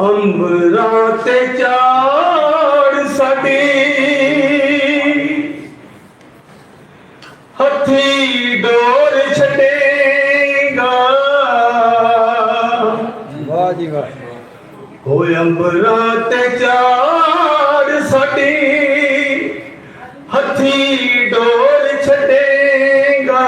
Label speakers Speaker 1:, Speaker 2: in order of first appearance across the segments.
Speaker 1: ਅੰਬਰਾਂ ਤੇ ਚਾੜ ਸਾਡੀ। ਹੱਥੀ ਡੋਰ ਛਟੇਗਾ
Speaker 2: ਵਾਹ ਜੀ ਵਾਹ।
Speaker 1: ਹੋਏ ਅੰਬਰਾਂ ਤੇ ਚਾੜ ਸਾਡੀ। ਹੱਥੀ ਡੋਰ ਛਟੇਗਾ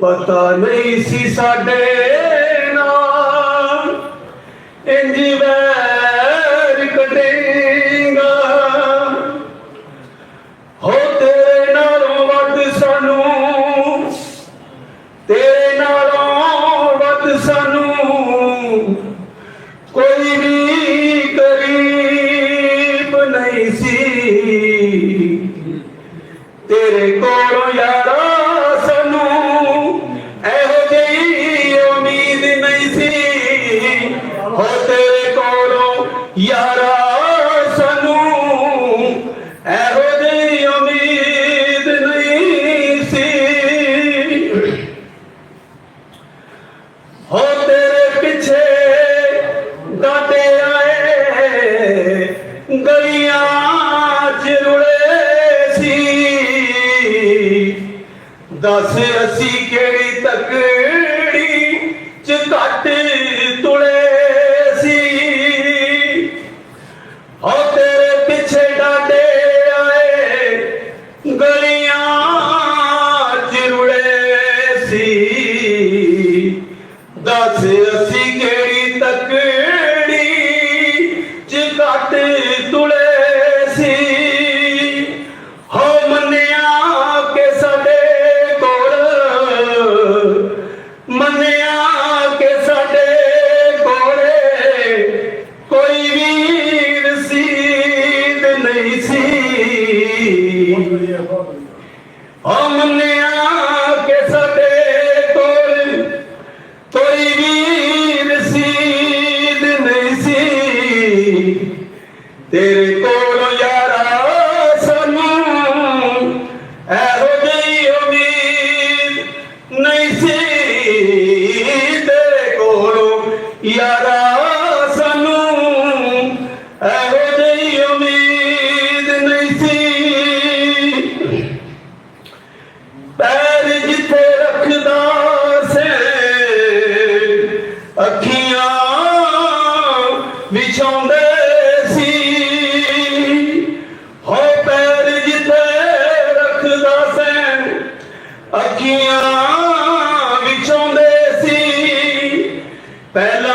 Speaker 1: ਪਤਾ ਨਹੀਂ ਸੀ ਸਾਡੇ ਮੇਰੇ ਕੋਲ ਯਾਰਾ ਸਾਨੂੰ ਇਹੋ ਜਿਹੀ ਉਮੀਦ ਨਹੀਂ ਸੀ ਹੋ ਤੇਰੇ ਕੋਲੋਂ ਯਾਰਾ गलियां ਦੱਸ ਅਸੀਂ ਕਿਹੜੀ ਤਕੜੀ ਚ ਘਟ ਤੁਲੇ ਸੀ? ਹੋ ਤੇਰੇ ਪਿੱਛੇ ਡਾਡੇ ਆਏ, ਗਲੀਆਂ ਚ ਰੁਲੇ ਸੀ। ਦੱਸ ਅਸੀਂ ਕਿਹੜੀ ਤਕੜੀ வெளியே போக ਸੌਂਦੇ ਸੀ। ਹੋ ਪੈਰ ਜਿੱਥੇ ਰੱਖਦਾ ਸੈਂ ਅੱਖੀਆਂ ਵਿਚੋਂਦੇ ਸੀ। ਪਹਿਲਾਂ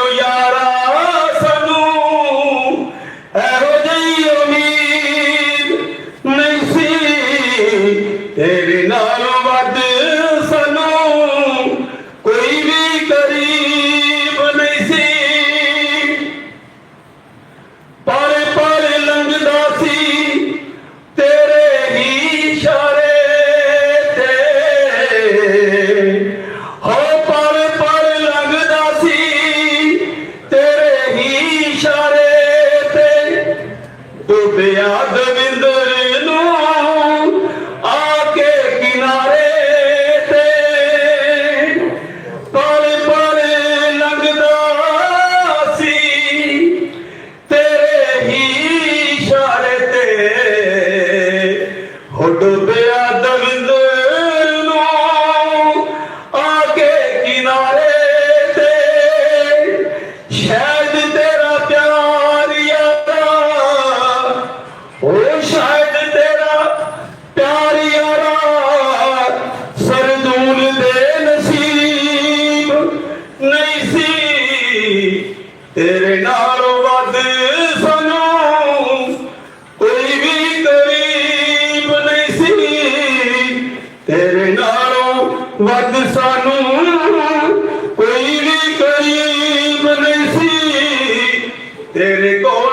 Speaker 1: தேவினாலும் பார்த்து ডুবে ਤੇਰੇ ਨਾਲੋਂ ਵੱਧ ਸਾਨੂੰ ਕੋਈ ਵੀ ਕਰੀਬ ਨਹੀਂ ਸੀ। ਤੇਰੇ ਕੋਲ